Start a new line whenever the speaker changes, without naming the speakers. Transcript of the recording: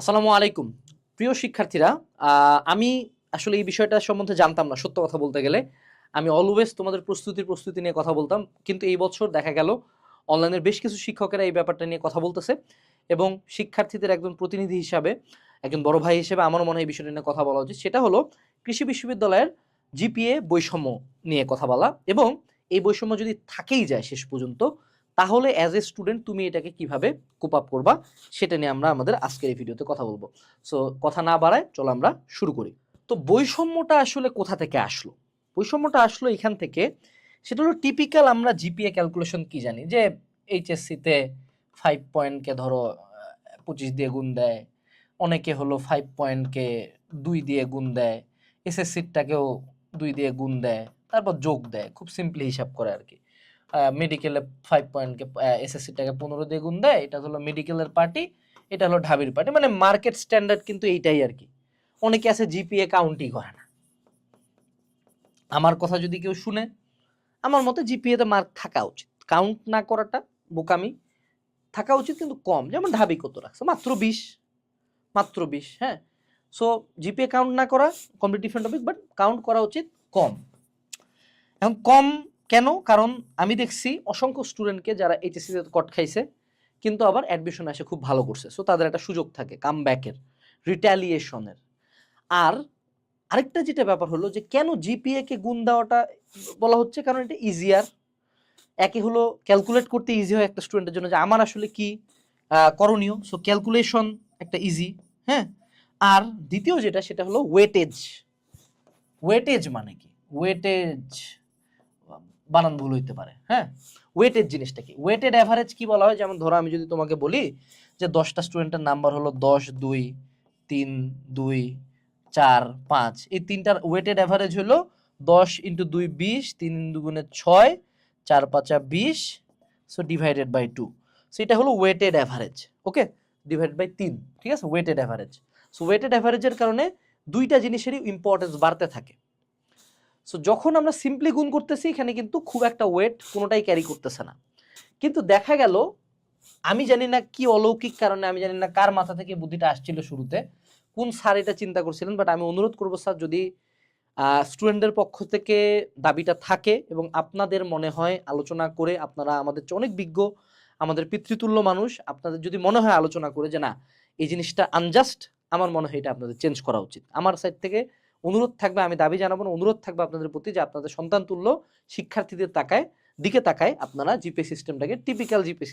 আসসালামু আলাইকুম। প্রিয় শিক্ষার্থীরা আমি আসলে এই বিষয়টা সম্বন্ধে জানতাম না, সত্য কথা বলতে গেলে। আমি অলওয়েজ তোমাদের প্রস্তুতির প্রস্তুতি নিয়ে কথা বলতাম, কিন্তু এই বছর দেখা গেল, অনলাইনের বেশ কিছু শিক্ষকেরা এই ব্যাপারটা নিয়ে কথা বলতেছে এবং শিক্ষার্থীদের একজন প্রতিনিধি হিসাবে, একজন বড় ভাই হিসেবে আমার মনে হয় এই বিষয়টা নিয়ে কথা বলা উচিত। সেটা হলো, কৃষি বিশ্ববিদ্যালয়ের জিপিএ বৈষম্য নিয়ে কথা বলা এবং এই বৈষম্য যদি থাকেই যায় শেষ পর্যন্ত তাহলে অ্যাজ এ স্টুডেন্ট তুমি এটাকে কীভাবে কোপ আপ করবা, সেটা নিয়ে আমরা আমাদের আজকের এই ভিডিওতে কথা বলব। সো কথা না বাড়ায় চলো আমরা শুরু করি। তো বৈষম্যটা আসলে কোথা থেকে আসলো? বৈষম্যটা আসলো এখান থেকে, সেটা হলো টিপিক্যাল আমরা জিপিএ ক্যালকুলেশন কি জানি? যে এইচএসসিতে ফাইভ পয়েন্টকে ধরো পঁচিশ দিয়ে গুণ দেয়, অনেকে হলো ফাইভ পয়েন্টকে দুই দিয়ে গুণ দেয় এসএসসিটাকেও দুই দিয়ে গুণ দেয়, তারপর যোগ দেয়, খুব সিম্পলি হিসাব করে আর কি। মেডিকেলে ফাইভ পয়েন্টকে এসএসসিটাকে পনেরো দিয়ে গুণ দেয়, এটা হলো মেডিকেলের পার্টি এটা হলো ঢাবির পার্টি মানে মার্কেট স্ট্যান্ডার্ড কিন্তু এইটাই আর কি। অনেকে আছে জিপিএ কাউন্টই করে না। আমার কথা যদি কেউ শুনে, আমার মতে জিপিএতে মার্ক থাকা উচিত। কাউন্ট না করাটা, বোকামি, থাকা উচিত কিন্তু কম। যেমন ঢাবি কত রাখছে? মাত্র বিশ। মাত্র বিশ হ্যাঁ? সো জিপিএ কাউন্ট না করা complete different topic but count করা উচিত কম। এখন কম কেন? কারণ আমি দেখছি অসংখ্য স্টুডেন্টকে যারা এইচএসসিতে কট খাইছে, কিন্তু আবার অ্যাডমিশন আসে খুব ভালো করছে। সো তাদের একটা সুযোগ থাকে কাম ব্যাকের রিট্যালিয়েশনের আর আরেকটা যেটা ব্যাপার হলো যে, কেন জিপিএ কে গুণ দেওয়াটা বলা হচ্ছে? কারণ এটা ইজিয়ার একে হলো ক্যালকুলেট করতে ইজি হয় একটা স্টুডেন্টের জন্য যে, আমার আসলে কি করণীয়? সো ক্যালকুলেশন একটা ইজি হ্যাঁ? আর দ্বিতীয় যেটা, সেটা হলো ওয়েটেজ ওয়েটেজ মানে কি? ওয়েটেজ বানান ভুল হইতে পারে হ্যাঁ? ওয়েটেড জিনিসটা কি? ওয়েটেড অ্যাভারেজ কি বলা হয়? যেমন ধরো আমি যদি তোমাকে বলি যে দশটা স্টুডেন্টের নাম্বার হলো দশ, দুই, তিন, দুই, চার, পাঁচ। এই তিনটার ওয়েটেড অ্যাভারেজ হলো দশ ইন্টু দুই বিশ, তিন দুগুণে ছয়, চার পাঁচা বিশ so divided by two so এটা হলো weighted average okay divided by তিন, ঠিক আছে? ওয়েটেড অ্যাভারেজ সো ওয়েটেড অ্যাভারেজের কারণে দুইটা জিনিসেরই ইম্পর্টেন্স বাড়তে থাকে। সো যখন আমরা সিম্পলি গুণ করতেছি, এখানে কিন্তু খুব একটা ওয়েট কোনোটাই ক্যারি করতেছে না। কিন্তু দেখা গেল, আমি জানি না কি অলৌকিক কারণে, আমি জানি না কার মাথা থেকে বুদ্ধিটা আসছিল শুরুতে। কোন স্যার এটা চিন্তা করছিলেন? বাট আমি অনুরোধ করব, স্যার, যদি স্টুডেন্টদের পক্ষ থেকে দাবিটা থাকে এবং আপনাদের মনে হয় আলোচনা করে আপনারা আমাদের অনেক বিজ্ঞ, আমাদের পিতৃতুল্য মানুষ, আপনাদের যদি মনে হয় আলোচনা করে যে, না, এই জিনিসটা আনজাস্ট আমার মনে হয় এটা আপনাদের চেঞ্জ করা উচিত। আমার সাইড থেকে অনুরোধ থাকবে আমি দাবি জানাব না, অনুরোধ থাকবে আপনাদের প্রতি যে আপনাদের সন্তান তুল্য শিক্ষার্থীদের তাকায় দিকে তাকায় আপনারা জিপে সিস্টেমটাকে টিপিক্যাল জিপে